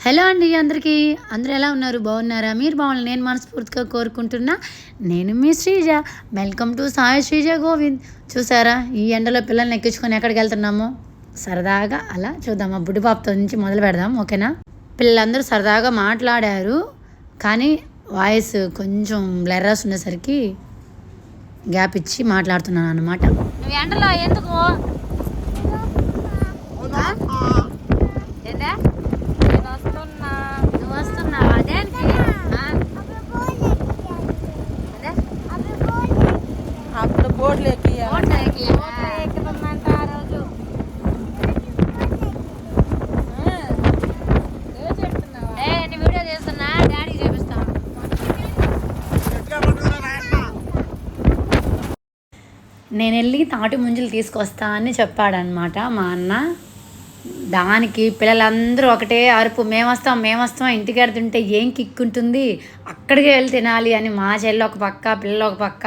Hello అండి అందరికీ. అందరూ ఎలా ఉన్నారు? బాగున్నారా? మీరు బాగున్నారు నేను మనస్ఫూర్తిగా కోరుకుంటున్నా. నేను మీ Sreeja. Welcome to Sai Sreeja Govind. చూసారా? ఈ ఎండలో పిల్లల్ని ఎక్కించుకొని ఎక్కడికి వెళ్తున్నామో? సరదాగా అలా చూద్దాం ఆ బుడ్డి పాపతో నుంచి మొదలు పెడదాం ఓకేనా? పిల్లలందరూ సరదాగా మాట్లాడారు. కానీ వాయిస్ కొంచెం బ్లెర్రస్ ఉండేసరికి గ్యాప్ ఇచ్చి మాట్లాడుతున్నాను అనమాట ఎండలో ఎందుకు ఏందా నేను వస్తున్నా నువ్వు వస్తున్నావా దేనికి ఆ? అదే? అప్పుడు బోర్డులు ఎక్కి ఓట్లు ఎక్కియమా? ఎక్కుతుందంట ఆ రోజు. ఏ, నీ వీడియో తీస్తున్నా డాడీకి చూపిస్తాం నేను వెళ్ళి తాటి ముంజలు తీసుకొస్తా అని చెప్పాడనమాట మా అన్న. దానికి పిల్లలందరూ ఒకటే అరుపు మేము వస్తాం మేము వస్తాం ఇంటికి వెళ్తుంటే ఏం కిక్ ఉంటుంది అక్కడికే వెళ్ళి తినాలి అని మా చెల్లి ఒక పక్క పిల్లలు ఒక పక్క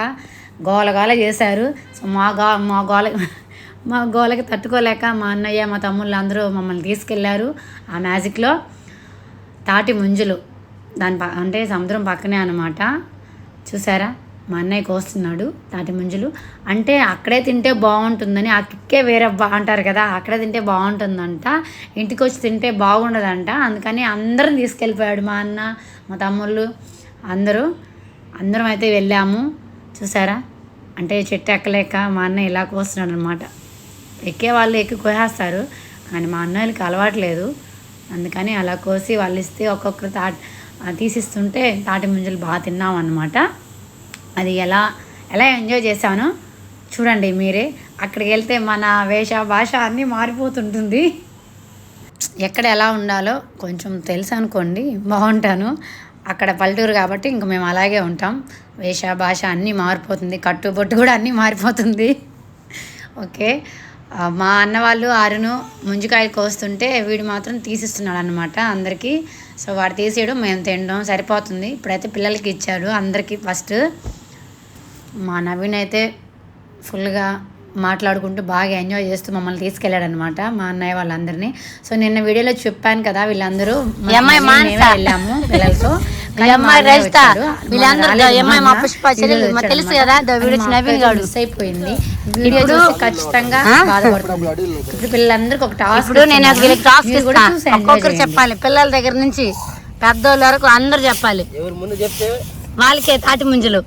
గోల గోల చేశారు. సో మా గో మా గోల మా గోలకి తట్టుకోలేక మా అన్నయ్య మా తమ్ముళ్ళు అందరూ మమ్మల్ని తీసుకెళ్ళారు ఆ మ్యాజిక్లో. తాటి ముంజులు దాని ప అంటే సముద్రం పక్కనే అనమాట. చూసారా? మా అన్నయ్య కోస్తున్నాడు తాటి ముంజులు అంటే అక్కడే తింటే బాగుంటుందని ఆ కిక్కే వేరే అంటారు కదా అక్కడే తింటే బాగుంటుందంట ఇంటికి వచ్చి తింటే బాగుండదంట. అందుకని అందరం తీసుకెళ్ళిపోయాడు మా అన్న మా తమ్ముళ్ళు అందరూ. అందరం అయితే వెళ్ళాము. చూసారా? అంటే చెట్టు ఎక్కలేక మా అన్న ఇలా కోస్తున్నాడు అనమాట ఎక్కే వాళ్ళు ఎక్కి కోసేస్తారు కానీ మా అన్నయ్యలకి అలవాట్లేదు అందుకని అలా కోసి వాళ్ళు ఇస్తే ఒక్కొక్కరు తాటి తీసిస్తుంటే తాటి ముంజలు బాగా తిన్నాం అనమాట అది ఎలా ఎలా ఎంజాయ్ చేశానో చూడండి మీరే. అక్కడికి వెళ్తే మన వేష భాష అన్నీ మారిపోతుంటుంది. ఎక్కడ ఎలా ఉండాలో కొంచెం తెలుసు అనుకోండి బాగుంటాను. అక్కడ పల్లెటూరు కాబట్టి ఇంక మేము అలాగే ఉంటాం. వేష భాష అన్నీ మారిపోతుంది కట్టుబొట్టు కూడా అన్నీ మారిపోతుంది. ఓకే. మా అన్న వాళ్ళు ఆరును ముంజికాయలు కోస్తుంటే వీడు మాత్రం తీసిస్తున్నాడు అనమాట అందరికీ. సో వాడు తీసేయడం మేము తినడం సరిపోతుంది. ఇప్పుడైతే పిల్లలకి ఇచ్చాడు అందరికీ ఫస్ట్. మా నవీన్ అయితే ఫుల్గా మాట్లాడుకుంటూ బాగా ఎంజాయ్ చేస్తూ మమ్మల్ని తీసుకెళ్ళాడు అనమాట మా అన్నయ్య వాళ్ళందరినీ. సో నిన్న వీడియోలో చెప్పాను కదా వీళ్ళందరూ. వెళ్ళాము పిల్లలతో. తెలుసు కదా. మిస్ అయిపోయింది. వీడియో ఇప్పుడు- చూసి ఖచ్చితంగా ఆ? బాధపడుతుంది. ఇప్పుడు పిల్లలందరికీ ఒక టాస్క్ ఇప్పుడు నేను టాస్క్ ఒక్కొక్కరు. చెప్పాలి. పిల్లల దగ్గర నుంచి పెద్దోళ్ళ వరకు అందరు చెప్పాలి. ఎవరు ముందు చెప్తే? వాళ్ళకే తాటి ముంజలు.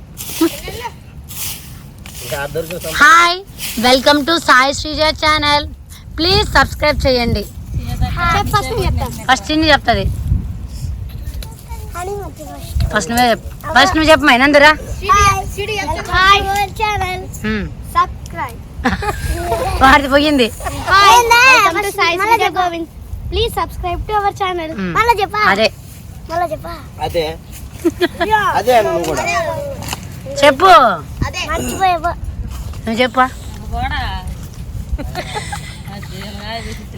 Hi welcome to Sai Sreeja channel. Please subscribe చేయండి. ఫస్ట్ ఇన్ని చెప్తుంది. ఫస్ట్ నువ్వే చెప్పు ఫస్ట్ నువ్వు చెప్పు మైనందురా హాయ్ ఛానల్. హ్మ్. సబ్స్క్రైబ్. వాడిది పోయింది. Welcome to Sai Sreeja Govind. Please subscribe to our channel. మళ్ళా చెప్పా? అదే. మళ్ళా చెప్పా? అదే. అదే. చెప్పు. నువ్వు చెప్పు.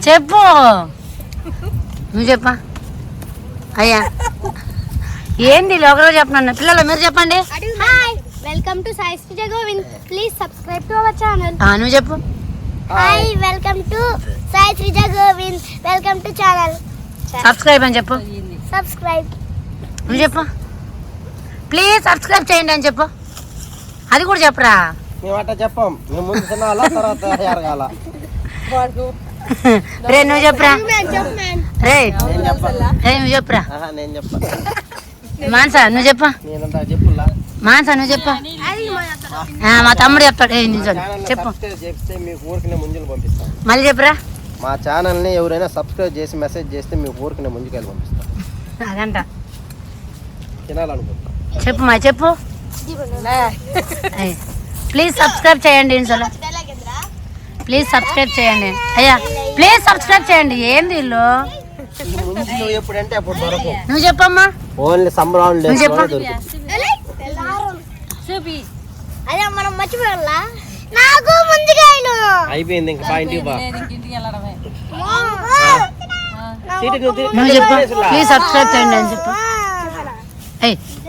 చెప్పు. నువ్వు చెప్పా. అయ్యా. ఏంది ఒకరోజు చెప్పను పిల్లలు మీరు చెప్పండి. Hi welcome to Sai Sreeja Govind please subscribe to our channel ఆ, నువ్వు చెప్పు. Hi welcome to Sai Sreeja Govind welcome to channel subscribe అని చెప్పు. సబ్స్క్రైబ్ నువ్వు చెప్పు. ప్లీజ్ సబ్స్క్రైబ్ చేయండి అని చెప్పు. అది కూడా చెప్పరా? మేము అట్ట చెప్పాం. మేము ముందు తినాలా తర్వాత ఎరగాల. రే నువ్వు చెప్పురా? రే నేను రే నువ్వు చెప్పురా? నేను చెప్పా మాన్సా నువ్వు చెప్పు. మాన్సా నువ్వు చెప్పు. మా తమ్ముడు చెప్తాడు ఏ నిజం. ఛానల్ చెప్పు. సబ్స్క్రైబ్ చేస్తే మీ ఊరికి ముంజలు పంపిస్తాం. మళ్ళీ చెప్పురా? మా ఛానల్ని ఎవరైనా సబ్స్క్రైబ్ చేసి మెసేజ్ చేస్తే మీ ఊరికి ముందుకెళ్ళి పంపిస్తాం. అదంట. తినాలనుకుంటాం చెప్పు మా చెప్పు. ప్లీజ్ సబ్స్క్రైబ్ చేయండి ఇన్సలో ప్లీజ్ సబ్స్క్రైబ్ చేయండి. అయ్యా ప్లీజ్ సబ్స్క్రైబ్ చేయండి. ఏంది వీళ్ళు నువ్వు చెప్పమ్మా. ఓన్లీ సంబరాలు నువ్వు చెప్పు. దొరుకుతుంది అదే మనం మర్చిపోయాలా? నాకు ముందుగాయలు అయిపోయింది ఇంకా. బా ఇంటికి బా. నువ్వు చెప్పు. ప్లీజ్ సబ్స్క్రైబ్ చేయండి అని చెప్పు.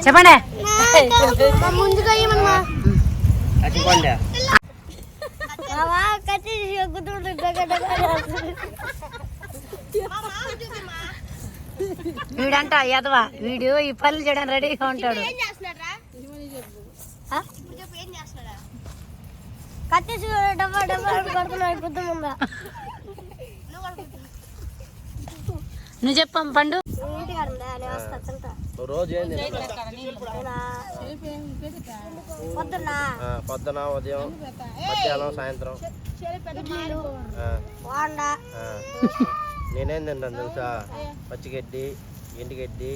చెప్పండి. ముందుగా ఏమన్నా వీడంట ఎదవా వీడు ఈ పనులు చేయడానికి రెడీగా ఉంటాడు. చెప్పు డబ్బా డబ్బా కొడుతున్నాడు ముందా. నువ్వు చెప్పమ్మ పండు. ఉందా? నేను వస్తా రోజు ఏంది? పొద్దున ఉదయం మధ్యాహ్నం సాయంత్రం. నేనేం తింటాను తెలుసా? పచ్చిగడ్డి ఎండుగడ్డి.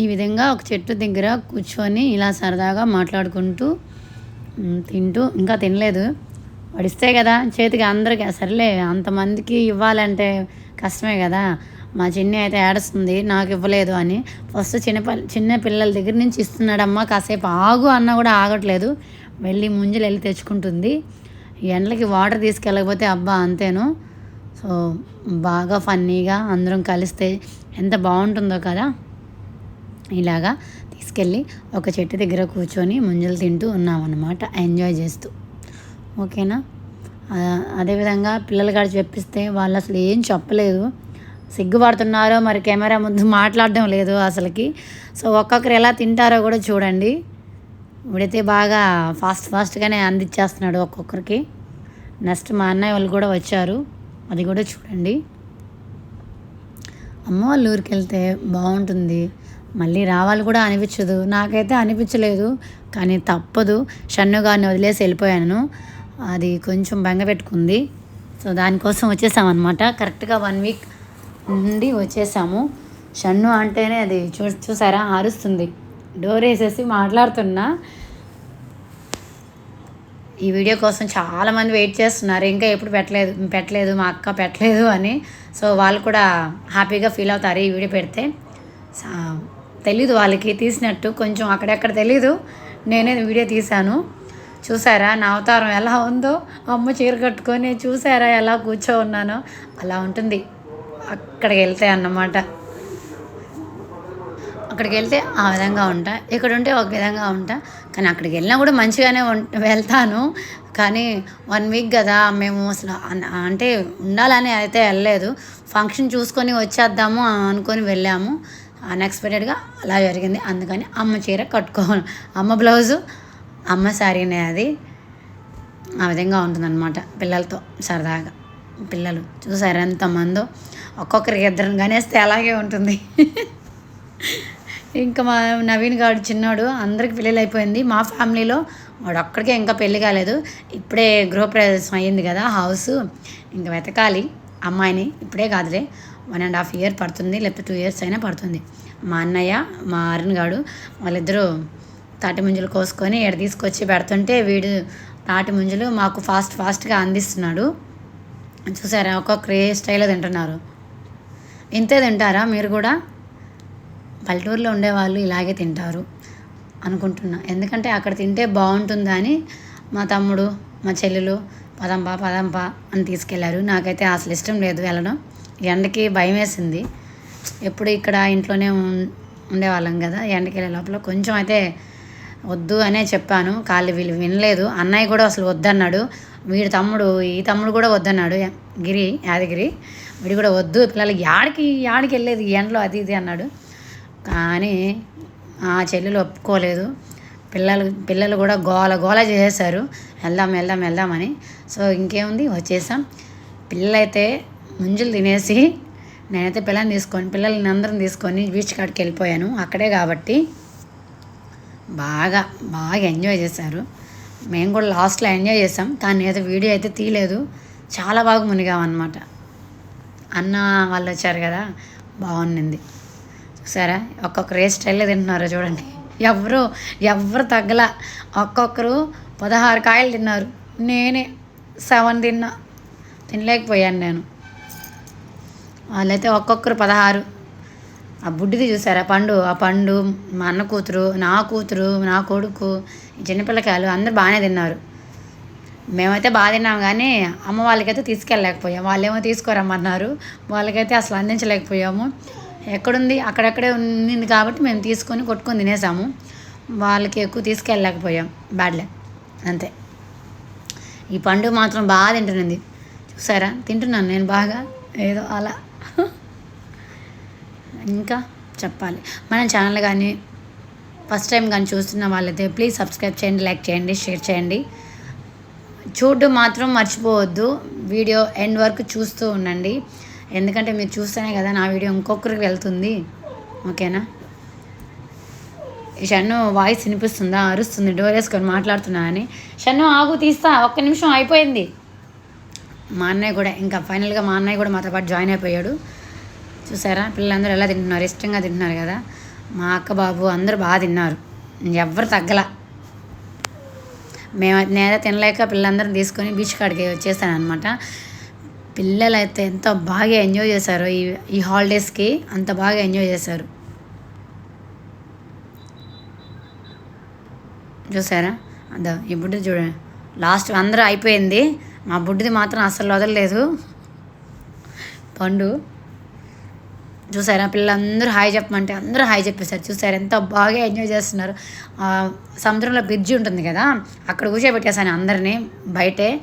ఈ విధంగా ఒక చెట్టు దగ్గర కూర్చొని ఇలా సరదాగా మాట్లాడుకుంటూ తింటూ ఇంకా తినలేదు. వడిస్తే కదా చేతికి అందరికి సర్లే అంతమందికి ఇవ్వాలంటే కష్టమే కదా. మా చిన్ని అయితే ఏడుస్తుంది నాకు ఇవ్వలేదు అని. ఫస్ట్ చిన్న చిన్న పిల్లల దగ్గర నుంచి ఇస్తున్నాడమ్మా కాసేపు ఆగు అన్నా కూడా ఆగట్లేదు. వెళ్ళి ముంజలు వెళ్ళి తెచ్చుకుంటుంది. ఎండలకి వాటర్ తీసుకెళ్ళకపోతే అబ్బా అంతేను. సో బాగా ఫన్నీగా అందరం కలిస్తే ఎంత బాగుంటుందో కదా. ఇలాగా తీసుకెళ్ళి ఒక చెట్టు దగ్గర కూర్చొని ముంజలు తింటూ ఉన్నామన్నమాట ఎంజాయ్ చేస్తూ. ఓకేనా? అదేవిధంగా పిల్లలు కాడ చెప్పిస్తే వాళ్ళు అసలు ఏం చెప్పలేదు. సిగ్గుపడుతున్నారో మరి కెమెరా ముందు మాట్లాడడం లేదు అసలుకి. సో ఒక్కొక్కరు ఎలా తింటారో కూడా చూడండి. ఇప్పుడైతే బాగా ఫాస్ట్ ఫాస్ట్గానే అందించేస్తున్నాడు ఒక్కొక్కరికి. నెక్స్ట్ మా అన్నయ్య వాళ్ళు కూడా వచ్చారు. అది కూడా చూడండి. అమ్మ వాళ్ళ ఊరికి వెళ్తే బాగుంటుంది. మళ్ళీ రావాలి కూడా అనిపించదు. నాకైతే అనిపించలేదు కానీ తప్పదు. షన్నుగారిని వదిలేసి వెళ్ళిపోయాను. అది కొంచెం బెంగ పెట్టుకుంది. సో దానికోసం వచ్చేసామన్నమాట. కరెక్ట్గా వన్ వీక్ నుండి వచ్చేసాము. షన్ను అంటేనే అది చూ చూసారా? ఆరుస్తుంది. డోర్ వేసేసి మాట్లాడుతున్నా. ఈ వీడియో కోసం చాలామంది వెయిట్ చేస్తున్నారు. ఇంకా ఎప్పుడు పెట్టలేదు పెట్టలేదు మా అక్క పెట్టలేదు అని. సో వాళ్ళు కూడా హ్యాపీగా ఫీల్ అవుతారు ఈ వీడియో పెడితే. తెలీదు వాళ్ళకి తీసినట్టు. కొంచెం అక్కడెక్కడ తెలీదు. నేనే వీడియో తీశాను. చూసారా నా అవతారం ఎలా ఉందో? అమ్మ చీర కట్టుకొని చూసారా ఎలా కూర్చో ఉన్నానో? అలా ఉంటుంది. అక్కడికి వెళ్తే అన్నమాట. అక్కడికి వెళ్తే ఆ విధంగా ఉంటా. ఇక్కడ ఉంటే ఒక విధంగా ఉంటా. కానీ అక్కడికి వెళ్ళినా కూడా మంచిగానే వెళ్తాను. కానీ వన్ వీక్ కదా మేము అసలు అన్- అంటే ఉండాలని అయితే వెళ్ళలేదు. ఫంక్షన్ చూసుకొని వచ్చేద్దాము అనుకొని వెళ్ళాము. అన్ఎక్స్పెక్టెడ్గా అలా జరిగింది. అందుకని అమ్మ చీర కట్టుకోవాలి అమ్మ బ్లౌజు అమ్మ శారీనే అది ఆ విధంగా ఉంటుందన్నమాట పిల్లలతో సరదాగా. పిల్లలు చూసారు ఎంతమందో? ఒక్కొక్కరికి ఇద్దరిని గనేస్తే అలాగే ఉంటుంది. ఇంకా మా నవీన్ గారు చిన్నాడు అందరికి పెళ్ళిళ్ళు అయిపోయింది. మా ఫ్యామిలీలో వాడు ఒక్కడికే ఇంకా పెళ్ళి కాలేదు. ఇప్పుడే గృహప్రవేశం అయ్యింది కదా హౌస్. ఇంకా వెతకాలి. అమ్మాయిని ఇప్పుడే కాదులే వన్ అండ్ హాఫ్ ఇయర్ పడుతుంది లేకపోతే టూ ఇయర్స్ అయినా పడుతుంది. మా అన్నయ్య మా అరుణ్ గాడు వాళ్ళిద్దరూ తాటి ముంజలు కోసుకొని ఇక్కడ తీసుకొచ్చి పెడుతుంటే వీడు తాటి ముంజలు మాకు ఫాస్ట్ ఫాస్ట్గా అందిస్తున్నాడు. చూసారా? ఒక్కొక్క ఏ స్టైల్లో తింటున్నారు. ఇంతే తింటారా? మీరు కూడా? పల్లెటూరులో ఉండేవాళ్ళు ఇలాగే తింటారు అనుకుంటున్నా. ఎందుకంటే అక్కడ తింటే బాగుంటుందని మా తమ్ముడు మా చెల్లెలు పదంపా పదంపా అని తీసుకెళ్ళారు. నాకైతే అసలు ఇష్టం లేదు వెళ్ళడం. ఎండకి భయం వేసింది. ఎప్పుడు ఇక్కడ ఇంట్లోనే ఉండేవాళ్ళం కదా ఎండకి వెళ్ళే లోపల కొంచెం అయితే వద్దు అనే చెప్పాను. కాళ్ళు వీళ్ళు వినలేదు. అన్నయ్య కూడా అసలు వద్దన్నాడు. వీడి తమ్ముడు ఈ తమ్ముడు కూడా వద్దన్నాడు. గిరి యాదగిరి వీడు కూడా వద్దు. పిల్లలకి యాడికి యాడికి వెళ్ళేది? ఈ ఎండలో అది ఇది అన్నాడు. కానీ ఆ చెల్లెలు ఒప్పుకోలేదు. పిల్లలు పిల్లలు కూడా గోల గోల చేసేసారు వెళ్దాం వెళ్దాం వెళ్దామని సో ఇంకేముంది? వచ్చేసాం. పిల్లలైతే ముంజులు తినేసి నేనైతే పిల్లల్ని తీసుకొని పిల్లల్ని అందరం తీసుకొని బీచ్ కాడికి వెళ్ళిపోయాను. అక్కడే కాబట్టి బాగా బాగా ఎంజాయ్ చేశారు. మేము కూడా లాస్ట్లో ఎంజాయ్ చేసాం కానీ అయితే వీడియో అయితే తీయలేదు. చాలా బాగా మునిగామన్నమాట. అన్న వాళ్ళు వచ్చారు కదా బాగుండింది. చూసారా? ఒక్కొక్కరు ఏ స్టైల్లో తింటున్నారో చూడండి. ఎవరు ఎవరు తగ్గల. ఒక్కొక్కరు పదహారు కాయలు తిన్నారు. నేనే సెవెన్ తిన్నా. తినలేకపోయాను నేను. వాళ్ళైతే ఒక్కొక్కరు పదహారు. ఆ బుడ్డిది చూసారా? పండు ఆ పండు మా అన్న కూతురు నా కూతురు నా కొడుకు చిన్నపిల్లకాయలు అందరు బాగానే తిన్నారు. మేమైతే బాగా తిన్నాం కానీ అమ్మ వాళ్ళకైతే తీసుకెళ్ళలేకపోయాం. వాళ్ళేమో తీసుకోరమ్మన్నారు. వాళ్ళకైతే అసలు అందించలేకపోయాము. ఎక్కడుంది? అక్కడక్కడే ఉంది కాబట్టి మేము తీసుకొని కొట్టుకొని తినేసాము. వాళ్ళకి ఎక్కువ తీసుకెళ్ళలేకపోయాం. బ్యాడ్లే అంతే. ఈ పండు మాత్రం బాగా తింటున్నది చూసారా? తింటున్నాను నేను బాగా. ఏదో అలా. ఇంకా చెప్పాలి. మన ఛానల్ కానీ ఫస్ట్ టైం కానీ చూస్తున్న వాళ్ళైతే ప్లీజ్ సబ్స్క్రైబ్ చేయండి లైక్ చేయండి షేర్ చేయండి. చూడడం మాత్రం మర్చిపోవద్దు. వీడియో ఎండ్ వరకు చూస్తూ ఉండండి. ఎందుకంటే మీరు చూస్తేనే కదా నా వీడియో ఇంకొకరికి వెళ్తుంది. ఓకేనా? ఈ షన్ను వాయిస్ వినిపిస్తుందా? అరుస్తుంది. డోర్ వేసుకొని మాట్లాడుతున్నా అని. షన్ను ఆగు తీస్తా. ఒక్క నిమిషం అయిపోయింది. మా అన్నయ్య కూడా ఇంకా ఫైనల్గా మా అన్నయ్య కూడా మాతో పాటు జాయిన్ అయిపోయాడు. చూసారా? పిల్లలందరూ ఎలా తింటున్నారు? ఇష్టంగా తింటున్నారు కదా? మా అక్క బాబు అందరూ బాగా తిన్నారు. ఎవ్వరు తగ్గల. మేము నేనైతే తినలేక పిల్లలందరం తీసుకొని బీచ్ కాడికి వచ్చేసాను అనమాట పిల్లలు అయితే ఎంత బాగా ఎంజాయ్ చేశారు. ఈ ఈ హాలిడేస్కి అంత బాగా ఎంజాయ్ చేశారు. చూసారా? అదో ఈ బుడ్డి చూడండి లాస్ట్ అందరూ అయిపోయింది. మా బుడ్డిది మాత్రం అస్సలు వదలలేదు. పండు చూసారా? పిల్లలందరూ హాయ్ చెప్పమంటే అందరూ హాయ్ చెప్పేశారు. చూసారు? ఎంత బాగా ఎంజాయ్ చేస్తున్నారు. సముద్రంలో బ్రిడ్జి ఉంటుంది కదా? అక్కడ కూర్చోబెట్టేశాను అందరినీ బయటే.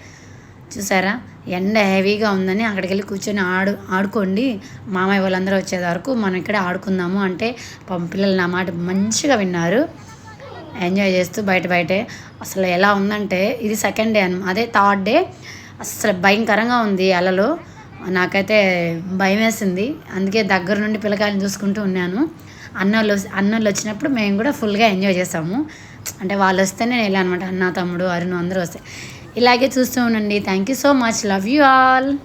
చూసారా? ఎండ హెవీగా ఉందని అక్కడికి వెళ్ళి కూర్చొని ఆడు ఆడుకోండి. మామయ్య వాళ్ళందరూ వచ్చే వరకు మనం ఇక్కడే ఆడుకుందాము అంటే పాపం పిల్లలు నా మాట మంచిగా విన్నారు. ఎంజాయ్ చేస్తూ బయట బయటే. అసలు ఎలా ఉందంటే ఇది సెకండ్ డే అదే థర్డ్ డే అసలు భయంకరంగా ఉంది అలలు. నాకైతే భయం వేసింది అందుకే దగ్గర నుండి పిల్లకాయలను చూసుకుంటూ ఉన్నాను. అన్నోళ్ళు అన్నోళ్ళు వచ్చినప్పుడు మేము కూడా ఫుల్గా ఎంజాయ్ చేసాము. అంటే వాళ్ళు వస్తేనే నేను వెళ్ళాను అనమాట అన్న తమ్ముడు అరుణ్ అందరూ వస్తే. ఇలాగే చూస్తూ ఉండండి. Thank you so much. Love you all.